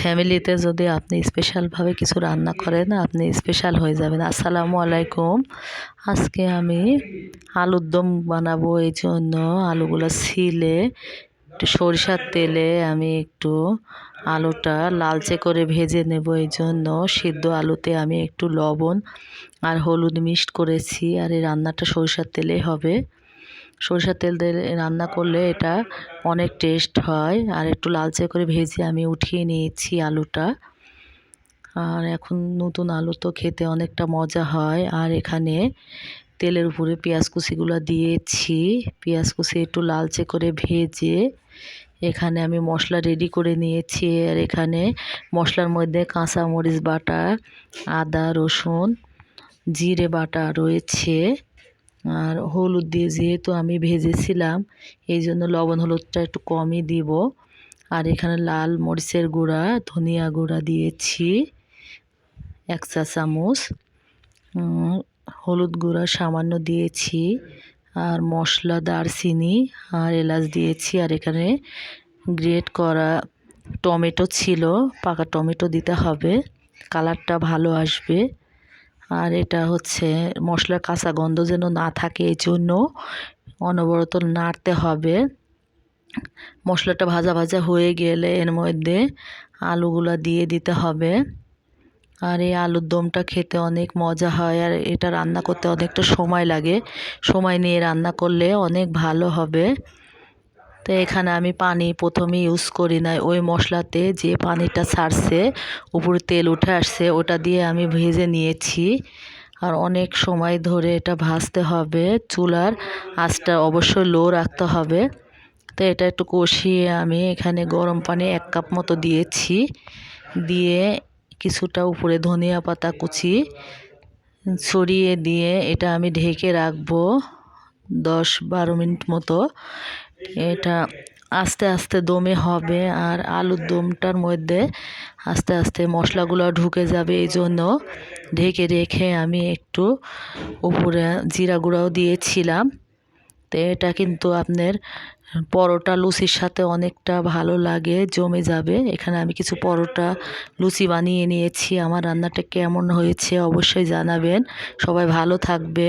ফ্যামিলিতে যদি আপনি স্পেশালভাবে কিছু রান্না করেন, আপনি স্পেশাল হয়ে যাবেন। আসসালামু আলাইকুম। আজকে আমি আলুর দম বানাবো, এই জন্য আলুগুলো ছিলে, একটু সরিষার তেলে আমি একটু আলুটা লালচে করে ভেজে নেব। এই জন্য সিদ্ধ আলুতে আমি একটু লবণ আর হলুদ মিক্সড করেছি, আর এই রান্নাটা সরিষার তেলে হবে। সরিষার তেল দিয়ে রান্না করলে এটা অনেক টেস্ট হয়। আর একটু লালচে করে ভেজে আমি উঠিয়ে নিয়েছি আলুটা। আর এখন নতুন আলু তো খেতে অনেকটা মজা হয়। আর এখানে তেলের উপরে পেঁয়াজ কুচিগুলো দিয়েছি। পেঁয়াজ কুচি একটু লালচে করে ভেজে এখানে আমি মশলা রেডি করে নিয়েছি। আর এখানে মশলার মধ্যে কাঁচা মরিচ বাটা, আদা, রসুন, জিরে বাটা রয়েছে। আর হলুদ দিয়ে যেহেতু আমি ভেজেছিলাম, এই জন্য লবণ হলুদটা একটু কমই দিব। আর এখানে লাল মরিচের গুঁড়া, ধনিয়া গুঁড়া দিয়েছি, এক চা চামচ। হলুদ গুঁড়া সামান্য দিয়েছি, আর মশলা, দারচিনি আর এলাচ দিয়েছি। আর এখানে গ্রেট করা টমেটো ছিল, পাকা টমেটো দিতে হবে, কালারটা ভালো আসবে। আর এটা হচ্ছে মশলার কাঁচা গন্ধ যেন না থাকে, এই জন্য অনবরত নাড়তে হবে। মশলাটা ভাজা ভাজা হয়ে গেলে এর মধ্যে আলুগুলা দিয়ে দিতে হবে। আর এই আলুর দমটা খেতে অনেক মজা হয়, আর এটা রান্না করতে অনেকটা সময় লাগে। সময় নিয়ে রান্না করলে অনেক ভালো হবে। তো এখানে আমি পানি প্রথমে ইউজ করি নাই। ওই মশলাতে যে পানিটা ছাড়ছে, উপরে তেল উঠে আসছে, ওটা দিয়ে আমি ভেজে নিয়েছি। আর অনেক সময় ধরে এটা ভাজতে হবে, চুলার আঁচটা অবশ্যই লো রাখতে হবে। তো এটা একটু কষিয়ে আমি এখানে গরম পানি এক কাপ মতো দিয়েছি। দিয়ে কিছুটা উপরে ধনিয়া পাতা কুচি ছড়িয়ে দিয়ে এটা আমি ঢেকে রাখব দশ বারো মিনিট মতো। এটা আস্তে আস্তে দমে হবে আর আলুর দমটার মধ্যে আস্তে আস্তে মশলাগুলো ঢুকে যাবে এই জন্য ঢেকে রেখে আমি একটু উপরে জিরা গুঁড়াও দিয়েছিলাম। তো এটা কিন্তু আপনার পরোটা লুচির সাথে অনেকটা ভালো লাগে, জমে যাবে। এখানে আমি কিছু পরোটা লুচি বানিয়ে নিয়েছি। আমার রান্নাটা কেমন হয়েছে অবশ্যই জানাবেন। সবাই ভালো থাকবে